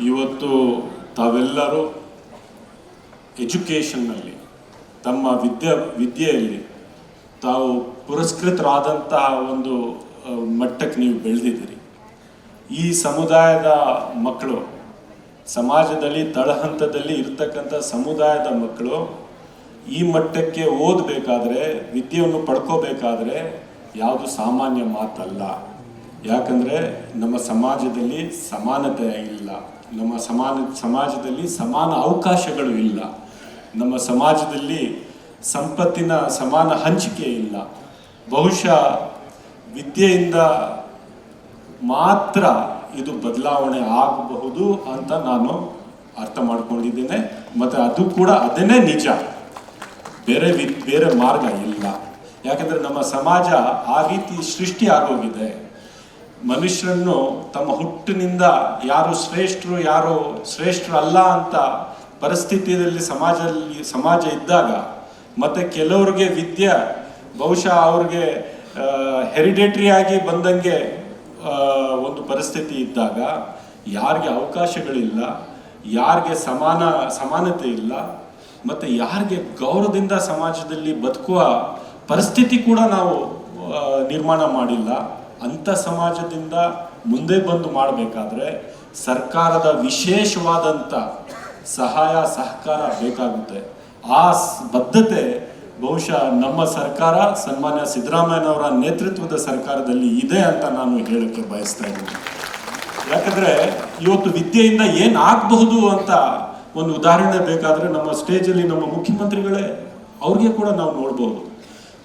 ಇವತ್ತು ತಾವೆಲ್ಲರೂ ಎಜುಕೇಷನ್ನಲ್ಲಿ, ತಮ್ಮ ವಿದ್ಯೆ, ವಿದ್ಯೆಯಲ್ಲಿ ತಾವು ಪುರಸ್ಕೃತರಾದಂತಹ ಒಂದು ಮಟ್ಟಕ್ಕೆ ನೀವು ಬೆಳೆದಿದ್ದೀರಿ. ಈ ಸಮುದಾಯದ ಮಕ್ಕಳು, ಸಮಾಜದಲ್ಲಿ ತಳಹಂತದಲ್ಲಿ ಇರ್ತಕ್ಕಂಥ ಸಮುದಾಯದ ಮಕ್ಕಳು ಈ ಮಟ್ಟಕ್ಕೆ ಓದಬೇಕಾದ್ರೆ, ವಿದ್ಯೆಯನ್ನು ಪಡ್ಕೋಬೇಕಾದ್ರೆ ಯಾವುದು ಸಾಮಾನ್ಯ ಮಾತಲ್ಲ. ಯಾಕಂದರೆ ನಮ್ಮ ಸಮಾಜದಲ್ಲಿ ಸಮಾನತೆ ಇಲ್ಲ. ನಮ್ಮ ಸಮಾನ, ಸಮಾಜದಲ್ಲಿ ಸಮಾನ ಅವಕಾಶಗಳು ಇಲ್ಲ. ನಮ್ಮ ಸಮಾಜದಲ್ಲಿ ಸಂಪತ್ತಿನ ಸಮಾನ ಹಂಚಿಕೆ ಇಲ್ಲ. ಬಹುಶಃ ವಿದ್ಯೆಯಿಂದ ಮಾತ್ರ ಇದು ಬದಲಾವಣೆ ಆಗಬಹುದು ಅಂತ ನಾನು ಅರ್ಥ ಮಾಡ್ಕೊಂಡಿದ್ದೇನೆ. ಮತ್ತು ಅದು ಕೂಡ ಅದನ್ನೇ ನಿಜ. ಬೇರೆ ವಿ ಬೇರೆ ಮಾರ್ಗ ಇಲ್ಲ. ಯಾಕಂದರೆ ನಮ್ಮ ಸಮಾಜ ಆ ರೀತಿ ಸೃಷ್ಟಿ ಆಗೋಗಿದೆ. ಮನುಷ್ಯರನ್ನು ತಮ್ಮ ಹುಟ್ಟಿನಿಂದ ಯಾರು ಶ್ರೇಷ್ಠರು ಯಾರು ಶ್ರೇಷ್ಠರು ಅಲ್ಲ ಅಂತ ಪರಿಸ್ಥಿತಿಯಲ್ಲಿ ಸಮಾಜದಲ್ಲಿ, ಸಮಾಜ ಇದ್ದಾಗ ಮತ್ತು ಕೆಲವ್ರಿಗೆ ವಿದ್ಯೆ, ಬಹುಶಃ ಅವ್ರಿಗೆ ಹೆರಿಡೇಟ್ರಿಯಾಗಿ ಬಂದಂಗೆ ಒಂದು ಪರಿಸ್ಥಿತಿ ಇದ್ದಾಗ ಯಾರಿಗೆ ಅವಕಾಶಗಳಿಲ್ಲ, ಯಾರಿಗೆ ಸಮಾನ, ಸಮಾನತೆ ಇಲ್ಲ, ಮತ್ತು ಯಾರಿಗೆ ಗೌರವದಿಂದ ಸಮಾಜದಲ್ಲಿ ಬದುಕುವ ಪರಿಸ್ಥಿತಿ ಕೂಡ ನಾವು ನಿರ್ಮಾಣ ಮಾಡಿಲ್ಲ. ಅಂಥ ಸಮಾಜದಿಂದ ಮುಂದೆ ಬಂದು ಮಾಡಬೇಕಾದ್ರೆ ಸರ್ಕಾರದ ವಿಶೇಷವಾದಂಥ ಸಹಾಯ, ಸಹಕಾರ ಬೇಕಾಗುತ್ತೆ. ಆ ಬದ್ಧತೆ ಬಹುಶಃ ನಮ್ಮ ಸರ್ಕಾರ, ಸನ್ಮಾನ್ಯ ಸಿದ್ದರಾಮಯ್ಯನವರ ನೇತೃತ್ವದ ಸರ್ಕಾರದಲ್ಲಿ ಇದೆ ಅಂತ ನಾನು ಹೇಳಕ್ಕೆ ಬಯಸ್ತಾ ಇದ್ದೀನಿ. ಯಾಕಂದ್ರೆ ಇವತ್ತು ವಿದ್ಯೆಯಿಂದ ಏನ್ ಆಗಬಹುದು ಅಂತ ಒಂದು ಉದಾಹರಣೆ ಬೇಕಾದ್ರೆ ನಮ್ಮ ಸ್ಟೇಜಲ್ಲಿ ನಮ್ಮ ಮುಖ್ಯಮಂತ್ರಿಗಳೇ, ಅವ್ರಿಗೆ ಕೂಡ ನಾವು ನೋಡ್ಬೋದು.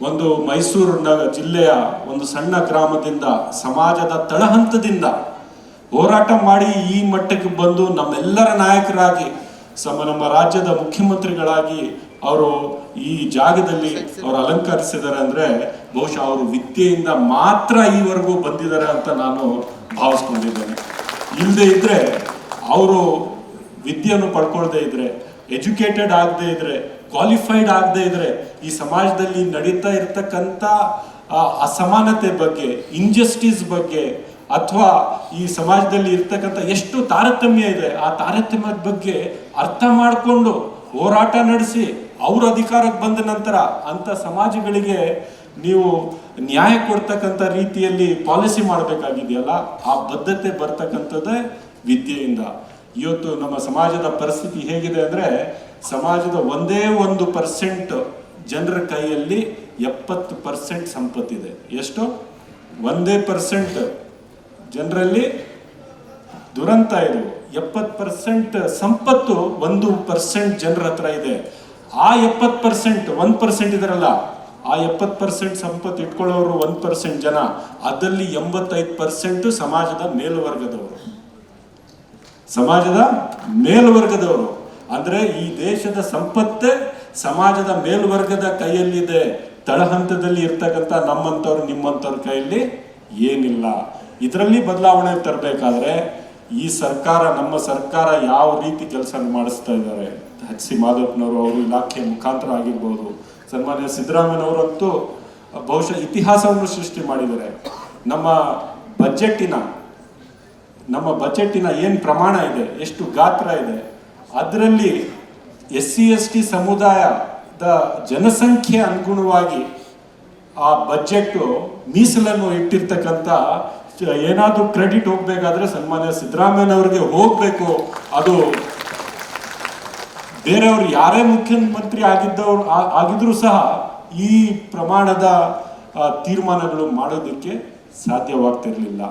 ಒಂದು ಮೈಸೂರು ಜಿಲ್ಲೆಯ ಒಂದು ಸಣ್ಣ ಗ್ರಾಮದಿಂದ ಸಮಾಜದ ತಳಹಂತದಿಂದ ಹೋರಾಟ ಮಾಡಿ ಈ ಮಟ್ಟಕ್ಕೆ ಬಂದು ನಮ್ಮೆಲ್ಲರ ನಾಯಕರಾಗಿ, ಸಮ ನಮ್ಮ ರಾಜ್ಯದ ಮುಖ್ಯಮಂತ್ರಿಗಳಾಗಿ ಅವರು ಈ ಜಾಗದಲ್ಲಿ ಅವರು ಅಲಂಕರಿಸಿದ್ದಾರೆ ಅಂದ್ರೆ ಬಹುಶಃ ಅವರು ವಿದ್ಯೆಯಿಂದ ಮಾತ್ರ ಈವರೆಗೂ ಬಂದಿದ್ದಾರೆ ಅಂತ ನಾನು ಭಾವಿಸ್ಕೊಂಡಿದ್ದೇನೆ. ಇಲ್ಲದೆ ಇದ್ರೆ ಅವರು ವಿದ್ಯೆಯನ್ನು ಪಡ್ಕೊಳ್ದೇ ಇದ್ರೆ, ಎಜುಕೇಟೆಡ್ ಆಗದೆ ಇದ್ರೆ, ಕ್ವಾಲಿಫೈಡ್ ಆಗದೆ ಇದ್ರೆ ಈ ಸಮಾಜದಲ್ಲಿ ನಡೀತಾ ಇರ್ತಕ್ಕಂಥ ಅಸಮಾನತೆ ಬಗ್ಗೆ ಇಂಜಸ್ಟಿಸ್ ಬಗ್ಗೆ, ಅಥವಾ ಈ ಸಮಾಜದಲ್ಲಿ ಇರ್ತಕ್ಕಂಥ ಎಷ್ಟು ತಾರತಮ್ಯ ಇದೆ, ಆ ತಾರತಮ್ಯದ ಬಗ್ಗೆ ಅರ್ಥ ಮಾಡಿಕೊಂಡು ಹೋರಾಟ ನಡೆಸಿ ಅವ್ರ ಅಧಿಕಾರಕ್ಕೆ ಬಂದ ನಂತರ ಅಂತ ಸಮಾಜಗಳಿಗೆ ನೀವು ನ್ಯಾಯ ಕೊಡ್ತಕ್ಕಂಥ ರೀತಿಯಲ್ಲಿ ಪಾಲಿಸಿ ಮಾಡಬೇಕಾಗಿದೆಯಲ್ಲ, ಆ ಬದ್ಧತೆ ಬರ್ತಕ್ಕಂಥದ್ದೇ ವಿದ್ಯೆಯಿಂದ. ಇವತ್ತು ನಮ್ಮ ಸಮಾಜದ ಪರಿಸ್ಥಿತಿ ಹೇಗಿದೆ ಅಂದರೆ ಸಮಾಜದ ಒಂದೇ ಒಂದು ಪರ್ಸೆಂಟ್ ಜನರ ಕೈಯಲ್ಲಿ ಎಪ್ಪತ್ತು ಪರ್ಸೆಂಟ್ ಸಂಪತ್ತಿದೆ. ಎಷ್ಟು? ಒಂದೇ ಪರ್ಸೆಂಟ್ ಜನರಲ್ಲಿ ದುರಂತ ಇದು. ಎಪ್ಪತ್ತು ಪರ್ಸೆಂಟ್ ಸಂಪತ್ತು ಒಂದು ಪರ್ಸೆಂಟ್ ಜನರ ಹತ್ರ ಇದೆ. ಆ ಎಪ್ಪತ್ತು ಪರ್ಸೆಂಟ್ ಒನ್ ಪರ್ಸೆಂಟ್ ಇದರಲ್ಲ, ಆ ಎಪ್ಪತ್ತು ಪರ್ಸೆಂಟ್ ಸಂಪತ್ತು ಇಟ್ಕೊಳ್ಳೋರು ಒಂದು ಪರ್ಸೆಂಟ್ ಜನ. ಅದರಲ್ಲಿ ಎಂಬತ್ತೈದು ಪರ್ಸೆಂಟ್ ಸಮಾಜದ ಮೇಲ್ವರ್ಗದವರು. ಸಮಾಜದ ಮೇಲ್ವರ್ಗದವರು. ಅಂದ್ರೆ ಈ ದೇಶದ ಸಂಪತ್ತೇ ಸಮಾಜದ ಮೇಲ್ವರ್ಗದ ಕೈಯಲ್ಲಿದೆ. ತಳಹಂತದಲ್ಲಿ ಇರ್ತಕ್ಕಂಥ ನಮ್ಮಂಥವ್ರು, ನಿಮ್ಮಂಥವ್ರ ಕೈಯಲ್ಲಿ ಏನಿಲ್ಲ. ಇದರಲ್ಲಿ ಬದಲಾವಣೆ ತರಬೇಕಾದ್ರೆ ಈ ಸರ್ಕಾರ, ನಮ್ಮ ಸರ್ಕಾರ ಯಾವ ರೀತಿ ಕೆಲಸ ಮಾಡಿಸ್ತಾ ಇದ್ದಾರೆ. ಎಚ್ ಸಿ ಮಾಧವಪ್ಪನವರು ಅವರು ಇಲಾಖೆ ಮುಖಾಂತರ ಆಗಿರ್ಬೋದು. ಸನ್ಮಾನ್ಯ ಸಿದ್ದರಾಮಯ್ಯನವರಂತೂ ಬಹುಶಃ ಇತಿಹಾಸವನ್ನು ಸೃಷ್ಟಿ ಮಾಡಿದ್ದಾರೆ. ನಮ್ಮ ಬಜೆಟ್ಟಿನ ನಮ್ಮ ಬಜೆಟ್ಟಿನ ಏನು ಪ್ರಮಾಣ ಇದೆ, ಎಷ್ಟು ಗಾತ್ರ ಇದೆ, ಅದರಲ್ಲಿ ಎಸ್ ಸಿ ಎಸ್ ಟಿ ಸಮುದಾಯದ ಜನಸಂಖ್ಯೆ ಅನುಗುಣವಾಗಿ ಆ ಬಜೆಟ್ಟು ಮೀಸಲನ್ನು ಇಟ್ಟಿರ್ತಕ್ಕಂಥ, ಏನಾದರೂ ಕ್ರೆಡಿಟ್ ಹೋಗಬೇಕಾದ್ರೆ ಸನ್ಮಾನ್ಯ ಸಿದ್ದರಾಮಯ್ಯನವ್ರಿಗೆ ಹೋಗಬೇಕು. ಅದು ಬೇರೆಯವರು ಯಾರೇ ಮುಖ್ಯಮಂತ್ರಿ ಆಗಿದ್ದವರು ಆಗಿದ್ರೂ ಸಹ ಈ ಪ್ರಮಾಣದ ತೀರ್ಮಾನಗಳು ಮಾಡೋದಕ್ಕೆ ಸಾಧ್ಯವಾಗ್ತಿರ್ಲಿಲ್ಲ.